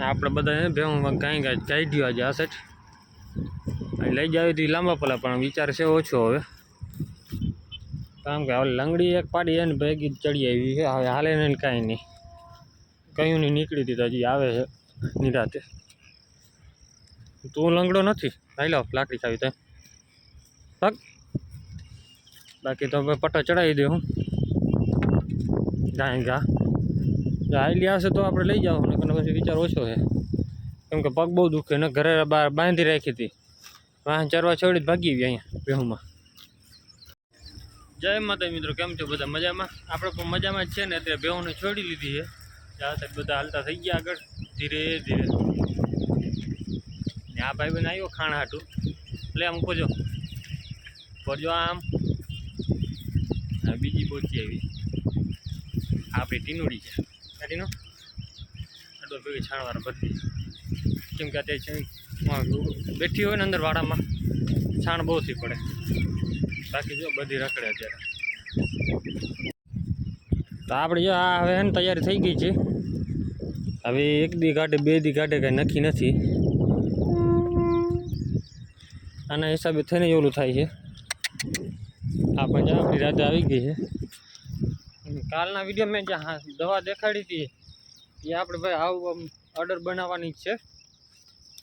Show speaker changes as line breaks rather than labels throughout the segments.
આપણે બધા ભેહું કાંઈ કાંઈ કાઢ્યું આજે આ સેટ અહીં લઈ જાવી હતી લાંબા પલા, પણ વિચાર છે ઓછો હવે. કારણ કે હવે લંગડી એક પાડી એને ભેગી ચડી આવી છે. હવે હાલે ને કાંઈ નહીં. કયું નહીં નીકળી હતી તો હજી આવે છે નિરાતે. તું લંગડો નથી? લઈ લો લાકડી ખાવી તો પગ બાકી તો હવે પટ્ટો ચડાવી દે હું. ગાય ગા આઈલી આવશે તો આપણે લઈ જાવ ને પછી વિચાર ઓછો છે. કેમ કે પગ બહુ દુખે ને ઘરે બહાર બાંધી રાખી હતી. વાહન ચરવા છોડી ભાગી ગયા અહીંયા બેહુમાં. જય માતા મિત્રો, કેમ છો બધા? મજામાં? આપણે પણ મજામાં જ છે ને, અત્યારે બેહુને છોડી લીધી છે. જ્યાં બધા હાલતા થઈ ગયા આગળ, ધીરે ધીરે. ને આ ભાઈ બહેન આવ્યો ખાણ હાટું. એટલે આમ કોજો પડજો આમ. બીજી પહોંચી આવી. આપણી ટીનુડી છે. ટીનો આટલો ભેગી છાણવાર ભરતી કેમ કે અત્યારે બેઠી હોય ને અંદર વાડામાં, છાણ બહુ થી પડે. બાકી જો બધી રખડે અત્યારે. તો આપણે જો હવે એને તૈયારી થઈ ગઈ છે. હવે એક દી કાઢે, બે દી કાઢે કાંઈ નક્કી નથી. આના હિસાબે થઈને એવું થાય છે. આપણે આપણી રાતે આવી ગઈ છે. કાલના વીડિયો મેં જ્યાં દવા દેખાડી હતી, એ આપણે ભાઈ આવું આમ ઓર્ડર બનાવવાની જ છે.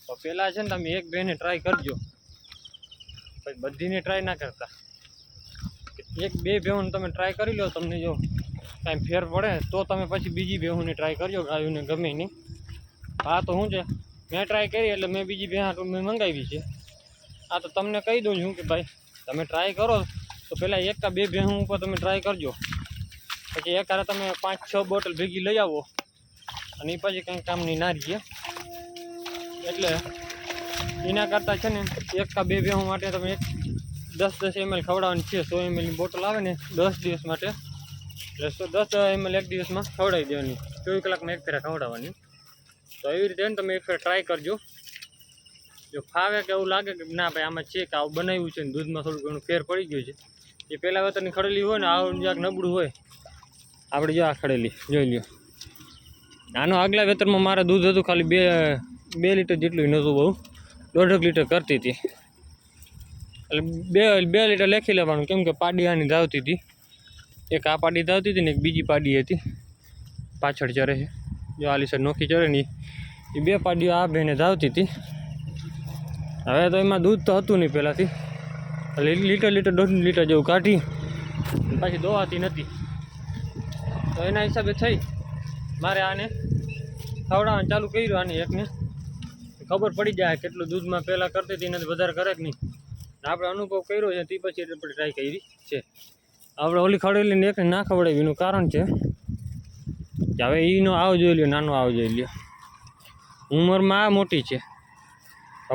તો પહેલાં છે ને તમે એક બેને ટ્રાય કરજો. પછી બધીને ટ્રાય ના કરતા. એક બે ભેહુંને તમે ટ્રાય કરી લો, તમને જો કાંઈ ફેર પડે, તો તમે પછી બીજી ભેહુંને ટ્રાય કરજો, ગાયોને ગમે નહીં. હા, તો શું છે? મેં ટ્રાય કરી એટલે મેં બીજી ભેહા મેં મંગાવી છે. આ તો તમને કહી દઉં છું કે ભાઈ, તમે ટ્રાય કરો. તો પહેલાં એક કા બે ભેહું ઉપર તમે ટ્રાય કરજો. પછી એક હારે તમે પાંચ, છ બોટલ ભેગી લઈ આવો. અને એ પછી કંઈ કામની ના રહીએ એટલે એના કરતાં છે ને, એક કા બે ભેહું માટે તમે એક દસ દસ એમએલ ખવડાવવાની છે. સો એમએલની બોટલ આવે ને, દસ દિવસ માટે. એટલે સો દસ એમએલ એક દિવસમાં ખવડાવી દેવાની. ચોવીસ કલાકમાં એક ફેરા ખવડાવવાની. તો એવી રીતે તમે એક ફેર ટ્રાય કરજો. જો ફાવે કે એવું લાગે કે ના ભાઈ આમાં છે કે આવું બનાવ્યું છે ને, દૂધમાં થોડું ઘણું ફેર પડી ગયું છે. એ પહેલાં વેતરની ખડેલી હોય ને, આવું જ્યાં નબળું હોય આપણે જો આ ખડેલી જોઈ લ્યો. આનો આગલા વેતરમાં મારે દૂધ હતું ખાલી બે બે લીટર જેટલું નહોતું બહુ. દોઢેક લીટર કરતી હતી. એટલે બે બે લીટર લેખી લેવાનું, કેમ કે પાડી આની ધાવતી હતી. એક આ પાડી ધાવતી હતી ને એક બીજી પાડી હતી. પાછળ ચરે છે. જો આલી સર નોખી ચરે ને એ બે પાડીઓ આ બેને ધાવતી હતી. હવે તો એમાં દૂધ તો હતું નહીં પહેલાંથી. લીટર લીટર, દોઢ લીટર જેવું કાઢી પાછી દોવાતી નથી તો એના હિસાબે થઈ. મારે આને ખવડાવવાનું ચાલુ કર્યું આની એકને. ખબર પડી જાય કેટલું દૂધમાં પહેલાં કરતી હતી, એનાથી વધારે કરે કે નહીં. આપણે અનુભવ કર્યો છે, તે પછી આપણે ટ્રાય કરી છે. આપણે ઓલી ખવડાવેલી એકને ના ખવડાવી એનું કારણ છે કે હવે એનો આવ જોઈ લ્યો, નાનો આવ જોઈ લ્યો. ઉંમરમાં આ મોટી છે.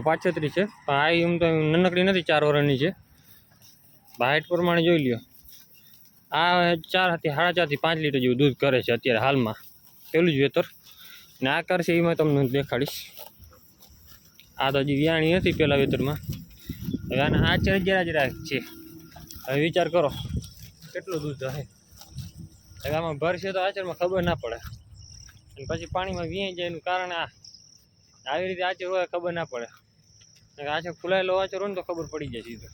પાછતરી છે, પણ આ એમ તો નનકડી નથી, ચાર વર્ષની છે. હાઇટ પ્રમાણે જોઈ લ્યો. આ ચાર હતી, સાડા ચારથી પાંચ લીટર જેવું દૂધ કરે છે અત્યારે હાલમાં. પેલું જ વેતર. ને આ કરશે એમાં તમને દેખાડીશ. આ તો હજી વ્યાણી નથી પહેલાં વેતરમાં. હવે આના આ ચાર જરા જરા છે. હવે વિચાર કરો, કેટલું દૂધ હશે? હવે આમાં ભરશે તો આચરમાં ખબર ના પડે. અને પછી પાણીમાં વિયાઈ જાય એનું કારણ આ. આવી રીતે આચર હોય ખબર ના પડે. આચર ખુલાયેલો આચર હોય ને તો ખબર પડી જાય સીધું.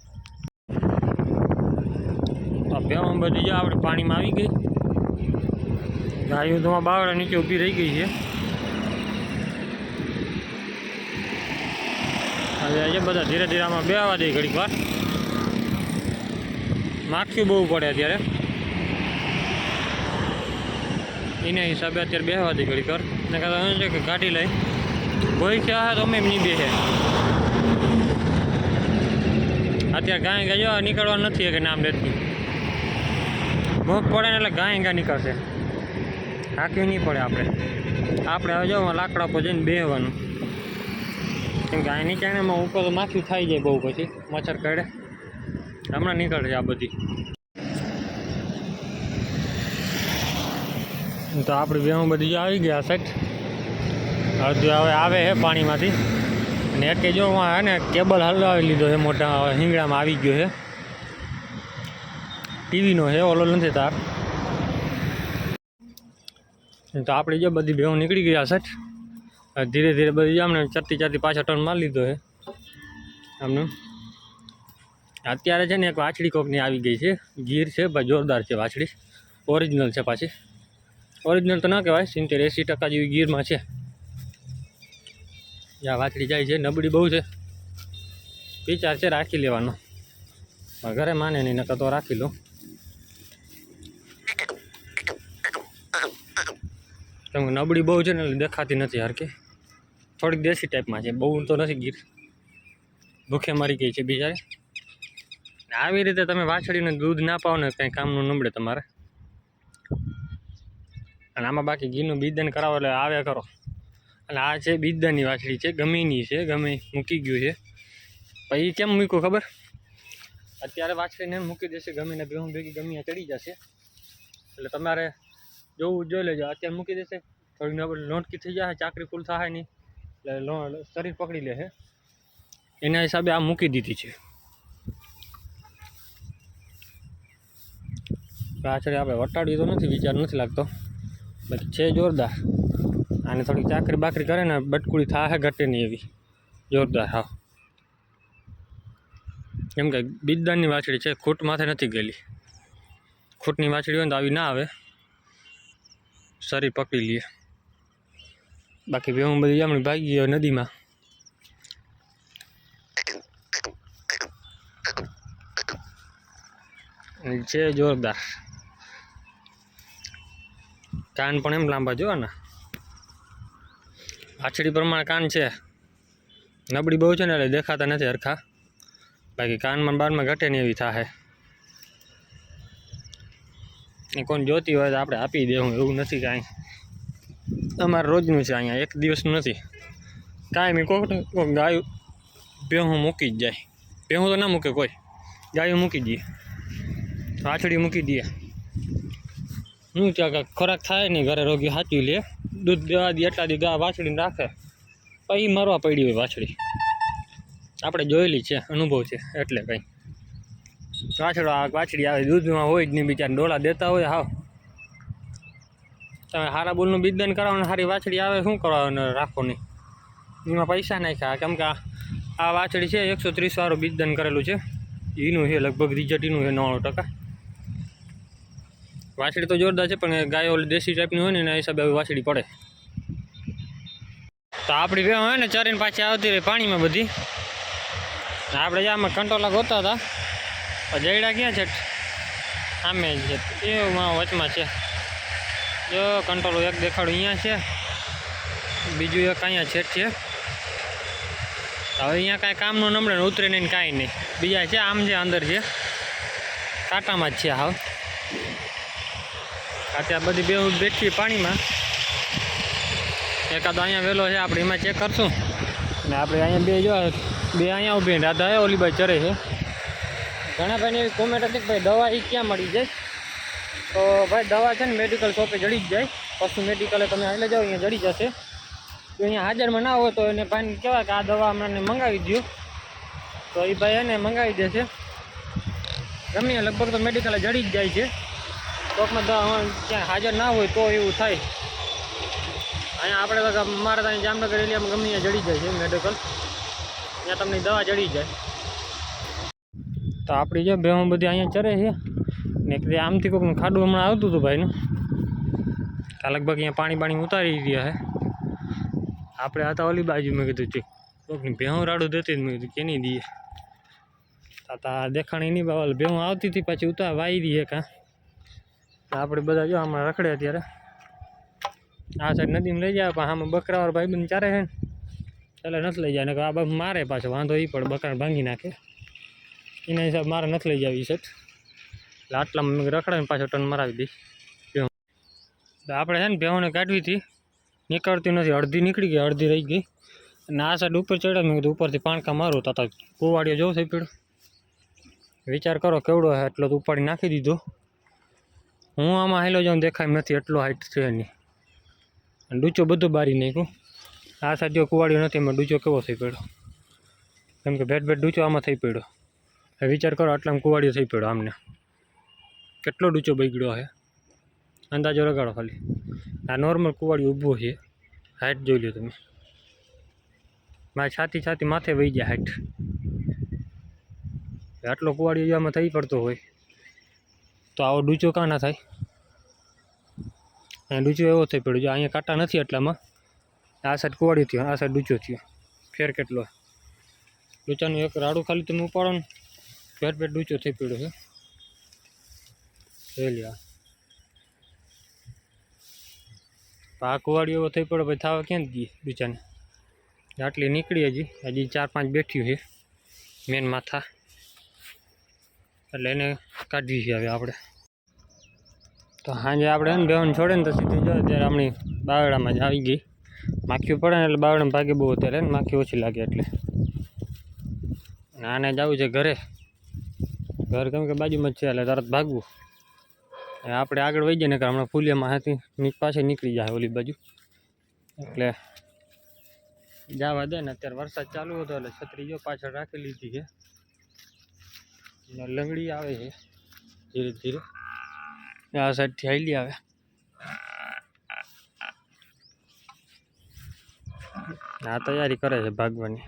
ભેમાં બધી જો આપણે પાણીમાં આવી ગઈ. ગાયો તો બાવડા નીચે ઊભી રહી ગઈ છે. હવે આજે બધા ધીરે ધીરે આમાં બેવા દે ઘડીક વાર. માખી બહુ પડે અત્યારે. એના હિસાબે અત્યારે બેહવા દે ઘડીક વાર. ને શું છે કે કાઢી લઈ. કોઈ છે તો અમે નહીં બેસે અત્યારે ગાય ગયો નીકળવા નથી કે નામ લેતી. ભૂખ પડે ને એટલે ગાય ગા નીકળશે. હાંકવી નહીં પડે આપણે. આપણે હવે જવું લાકડા પર જઈને બેહવાનું. કેમ કે આ નીચાણેમાં ઉપર માખી ખાઈ જાય બહુ પછી. મચ્છર કરડે હમણાં નીકળશે આ બધી. તો આપણી બેહું બધી આવી ગયા સેટ હજુ હવે આવે છે પાણીમાંથી. અને એક જો હે ને કેબલ હલાવી લીધો છે મોટા હિંગડામાં આવી ગયો છે ટીવીનો છે, ઓલો નથી તાર. તો આપણે જો બધી ભેહું નીકળી ગયા સેટ ધીરે ધીરે બધી આમને ચરતી ચરતી પાછા ટર્ન મારી લીધો છે. આમને. અત્યારે છે ને એક વાછડી કોકની આવી ગઈ છે. ગીર છે જોરદાર છે વાછડી. ઓરિજિનલ છે પાછી. ઓરિજિનલ તો ના કહેવાય, સિત્તેર એંસી ટકા જેવી ગીરમાં છે. જ્યાં વાછડી જાય છે, નબળી બહુ છે. વિચાર છે રાખી લેવાનો. ઘરે માને નહીં, નકર તો રાખી લો કેમ નબળી બહુ છે ને એટલે દેખાતી નથી હરકે થોડીક દેશી ટાઈપમાં છે, બહુ તો નથી ગીર. ભૂખે મરી ગઈ છે ને આવી રીતે તમે વાછડીને દૂધ ના પાવો ને કંઈ કામનું નબળે તમારે. અને આમાં બાકી ઘીનું બીજદાન કરાવો એટલે આવે કરો અને આ છે બીજદાની વાછડી છે, ગમીની છે, ગમે મૂકી ગયું છે. પછી કેમ મૂક્યું ખબર? અત્યારે વાછડીને મૂકી દેશે, ગમીને બેહું ભેગી ગમીને ચડી જશે. એટલે તમારે જોવું, જોઈ લેજો. અત્યારે મૂકી દેશે. થોડીક નબળી લોટકી થઈ જાય, ચાકરી ફૂલ થાય નહીં. એટલે શરીર પકડી લેશે એના હિસાબે આ મૂકી દીધી છે. પાછળ આપણે વટાડવી તો નથી, વિચાર નથી લાગતો. બટ છે જોરદાર. આને થોડીક ચાકરી બાકરી કરે ને બટકુડી થાય ઘટે નહીં એવી. જોરદાર, હા. કેમ કે બિદ્દાનની વાછડી છે, ખૂટ માથે નથી ગયેલી. ખૂટની વાછડી હોય ને તો આવી ના આવે. શરીર પકડી લઈએ બાકી વેવું બધી જમણી ભાગી ગયો નદીમાં. છે જોરદાર. કાન પણ એમ લાંબા જો ને આછડી પ્રમાણે કાન છે. નબળી બહુ છે ને એટલે દેખાતા નથી હરખા. બાકી કાનમાં બારમાં ઘટે ને એવી થાય કોણ જોતી હોય તો આપણે આપી દેવું એવું નથી કાંઈ. અમારે રોજનું છે અહીંયા, એક દિવસનું નથી. કાંઈ મેં કોક કોક ગાયું, ભેહું મૂકી જ જાય. ભેહું તો ના મૂકે કોઈ. ગાયું મૂકી દઈએ. વાછડી મૂકી દઈએ. હું ત્યાં ખોરાક થાય નહીં, ઘરે રોગી સાચવી લે. દૂધ દેવા દે, એટલા દી ગા વાછડીને રાખે. પછી મરવા પડી હોય વાછડી. આપણે જોયેલી છે, અનુભવ છે, એટલે કંઈ. વાછડો આ વાછડી આવે દૂધમાં હોય જ નહીં બિચારા ડોળા દેતા હોય, હાવ. તમે હારા બોલનું બીજદાન કરાવો ને સારી વાછડી આવે, શું કરવાનું રાખો નહીં. એમાં પૈસા નાખ્યા, કેમ કે આ- વાછડી છે, એકસો ત્રીસ વાળું બીજદાન કરેલું છે. એનું છે લગભગ રિઝલ્ટ, એનું છે નવ્વાણું ટકા. વાછડી તો જોરદાર છે, પણ ગાયો દેશી ટાઈપની હોય ને, એના હિસાબે વાછડી પડે. તો આપણી બે હોય ને, ચરીને પાછી આવતી રહી પાણીમાં બધી. આપણે આમાં કંટોલા ગોતા હતા પણ જયડા ક્યાં છે? સામે છે. એ વચમાં છે. જો કંટ્રોલ એક દેખાડું અહીંયા છે. બીજું એક અહીંયા છેટ છે. હવે અહીંયા કાંઈ કામનું નમળે ને ઉતરે નહીં કાંઈ નહીં. બીજા છે, આમ છે, અંદર છે. કાંટામાં જ છે હાવ. અત્યારે બધી બે બેઠી પાણીમાં. એકાદો અહીંયા વહેલો છે, આપણે એમાં ચેક કરશું. ને આપણે અહીંયા બે જો, બે અહીંયા ઊભી રાધા ઓલી બાઈ ચરે છે. ઘણા ભાઈને એવી કોમેન્ટ હતી કે ભાઈ દવા એ ક્યાં મળી જાય? તો ભાઈ દવા છે ને મેડિકલ શોપે જડી જ જાય. પશુ મેડિકલે તમે એટલે જાઓ, અહીંયા જડી જશે. તો અહીંયા હાજરમાં ના હોય તો એને ભાઈને કહેવાય કે આ દવા અમને મંગાવી દો તો એ ભાઈ એને મંગાવી દેશે. ગમે લગભગ તો મેડિકલે જડી જ જાય છે. કોકમાં દવા ક્યાં હાજર ના હોય તો એવું થાય. અહીંયા આપણે મારા ત્યાં જામનગર એરિયામાં ગમે ત્યાં જડી જાય છે મેડિકલ ત્યાં તમને દવા જડી જાય. તો આપણી જે બેહું બધી અહીંયા ચરે છે. ને એક આમથી કોઈકનું ખાડું હમણાં આવતું હતું ભાઈનું. ત્યાં લગભગ અહીંયા પાણી પાણી ઉતારી રહ્યા છે આપણે હતા ઓલી બાજુ મેં કીધું છે કોઈકની ભેહું રાડું દેતી મેં કીધું કેની દઈએ તા દેખાણ નહીં બાવલ ભેહું આવતી હતી પછી ઉતાર વાઈ દઈએ કાં તો આપણે બધા જો હમણાં રખડે અત્યારે આ સાઈડ નદીમાં લઈ જાય પણ આમાં બકરાવાળા ભાઈબંધ ચારે છે ને. એટલે નથી લઈ જાય ને આ બાબુ મારે પાછો, વાંધો એ પણ બકરા ભાંગી નાખે. એના હિસાબ મારે નથી લઈ જવી સેટ એટલે આટલામાં મેં રખડાવીને પાછો ટન મરાવી દઈશ ભેહું આપણે છે ને ભેહોને કાઢવી હતી. નીકળતી નથી. અડધી નીકળી ગઈ, અડધી રહી ગઈ. અને આ સાઈડ ઉપર ચડ્યા મેં કીધું, ઉપરથી પાણકા મારું. તો કુવાડીઓ જોઉં થઈ પીડ વિચાર કરો કેવડો હે એટલો તો ઉપાડી નાખી દીધો. હું આમાં હાલો જાઉં દેખાય નથી એટલો હાઈટ છે એની. અને ડૂચો બધું બારી નાખ્યું. આ સાઈડ જો કુવાડીઓ નથી, એમાં ડૂચો કેવો થઈ પડ્યો? કેમ કે ભેટ ભેટ ડૂચો આમાં થઈ પડ્યો. વિચાર કરો, આટલામાં કુવાડીઓ થઈ પડ્યો આમને. કેટલો ડૂચો બગડ્યો છે અંદાજો લગાડો ખાલી. આ નોર્મલ કુવાડિયું ઊભું છે. હાઈટ જોઈ લો તમે. મારી છાતી છાતી માથે વહી જાય હાઈટ આટલો કુવાડીઓ આમાં થઈ પડતો હોય, તો આવો ડૂચો કાં ના થાય? અને ડૂચો એવો થઈ પડ્યો. જો અહીંયા કાંટા નથી એટલામાં આ સાઈડ કુવાડી થયો, આ સાઈડ ડૂચો થયો. ફેર કેટલો? ડૂચાનું એક રાડું ખાલી તમે ઉપાડો ને. પેટ ડૂચો થઈ પડ્યો છે. લ્યો. એવો થઈ પડ્યો પછી થાવા ક્યાં ગઈ ડૂચાને આટલી નીકળી હજી. હજી ચાર પાંચ બેઠ્યું છે મેન માથા. એટલે એને કાઢવી છે હવે આપણે. તો સાંજે આપણે એને બેહન છોડે ને તો સીધું જાય ત્યારે આપણી બાવડામાં જ આવી ગઈ. માખીઓ પડે ને એટલે બાવડામાં ભાગે બહુ અત્યારે માખી ઓછી લાગે એટલે. અને આને જવું છે ઘરે. ઘર કેમ કે બાજુમાં જ છે, એટલે તરત ભાગવું. આપણે આગળ વહી જઈએ ને હમણાં ફૂલિયામાં હાથી નીચ પાસે નીકળી જાય ઓલી બાજુ. એટલે જવા દે ને, અત્યારે વરસાદ ચાલુ હતો, એટલે છત્રી જો પાછળ રાખી લીધી છે. લંગડી આવે છે, ધીરે ધીરે. આ સાઈડથી હાઈલી આવે. આ તૈયારી કરે છે ભાગવાની.